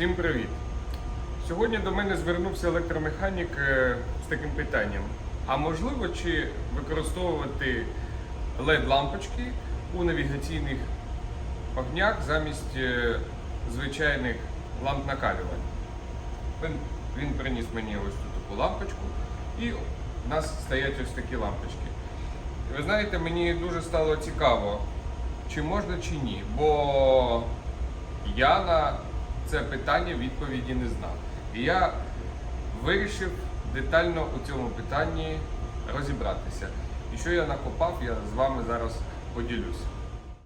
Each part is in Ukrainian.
Всім привіт! Сьогодні до мене звернувся електромеханік е, з таким питанням: а можливо чи використовувати LED-лампочки у навігаційних огнях замість е, звичайних ламп накалювання? Він, він приніс мені ось цю таку лампочку, і в нас стоять ось такі лампочки. Ви знаєте, мені дуже стало цікаво, чи можна, чи ні. Бо я на це питання відповіді не знав. І я вирішив детально у цьому питанні розібратися. І що я накопав, я з вами зараз поділюся.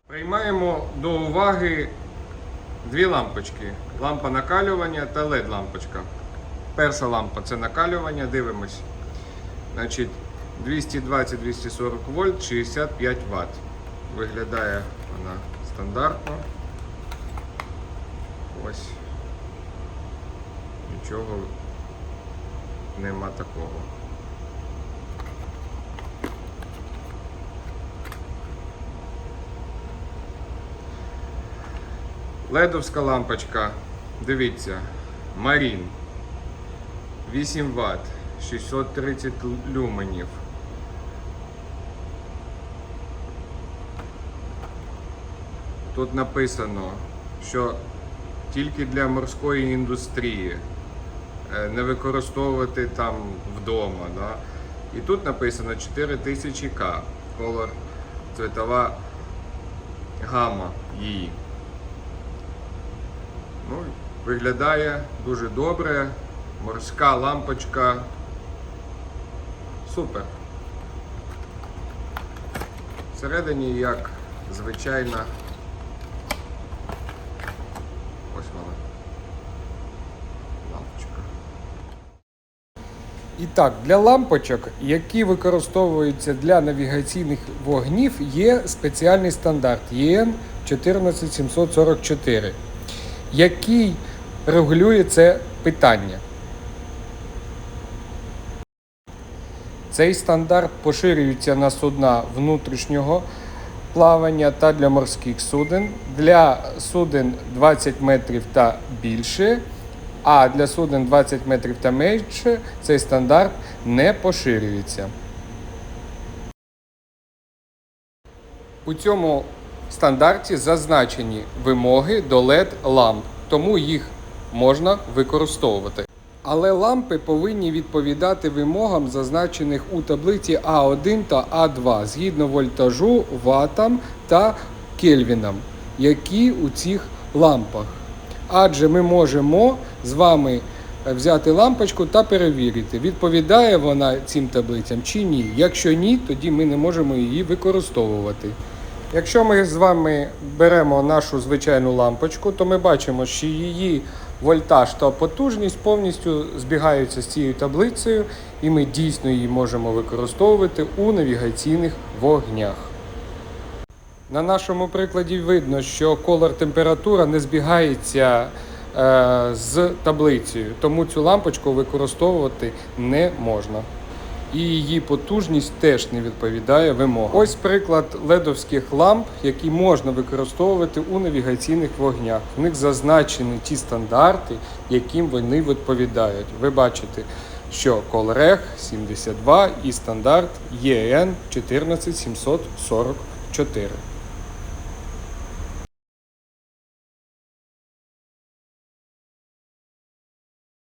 Приймаємо до уваги дві лампочки: лампа накалювання та LED-лампочка. Перша лампа це накалювання, дивимось. Значить, 220-240 вольт, 65 Вт. Виглядає вона стандартно. Ось. Нічого нема такого. Ледовська лампочка. Дивіться. Марін. 8 Вт. 630 люменів. Тут написано, що тільки для морської індустрії, е, не використовувати там вдома. Да? І тут написано 4000К, колор, цветова гама її. Ну, виглядає дуже добре. Морська лампочка. Супер. Всередині як звичайна. Ось вона. Лампочка. І так, для лампочок, які використовуються для навігаційних вогнів, є спеціальний стандарт EN 14744, який регулює це питання. Цей стандарт поширюється на судна внутрішнього плавання та для морських суден, для суден 20 метрів та більше, а для суден 20 метрів та менше цей стандарт не поширюється. У цьому стандарті зазначені вимоги до LED ламп, тому їх можна використовувати. Але лампи повинні відповідати вимогам, зазначених у таблиці А1 та А2 згідно вольтажу, ватам та кельвінам, які у цих лампах. Адже ми можемо з вами взяти лампочку та перевірити, відповідає вона цим таблицям чи ні. Якщо ні, тоді ми не можемо її використовувати. Якщо ми з вами беремо нашу звичайну лампочку, то ми бачимо, що її вольтаж та потужність повністю збігаються з цією таблицею, і ми дійсно її можемо використовувати у навігаційних вогнях. На нашому прикладі видно, що колор температура не збігається е, з таблицею, тому цю лампочку використовувати не можна. І її потужність теж не відповідає вимогам. Ось приклад ледовських ламп, які можна використовувати у навігаційних вогнях. В них зазначені ті стандарти, яким вони відповідають. Ви бачите, що Колрег 72 і стандарт ЄН 14744.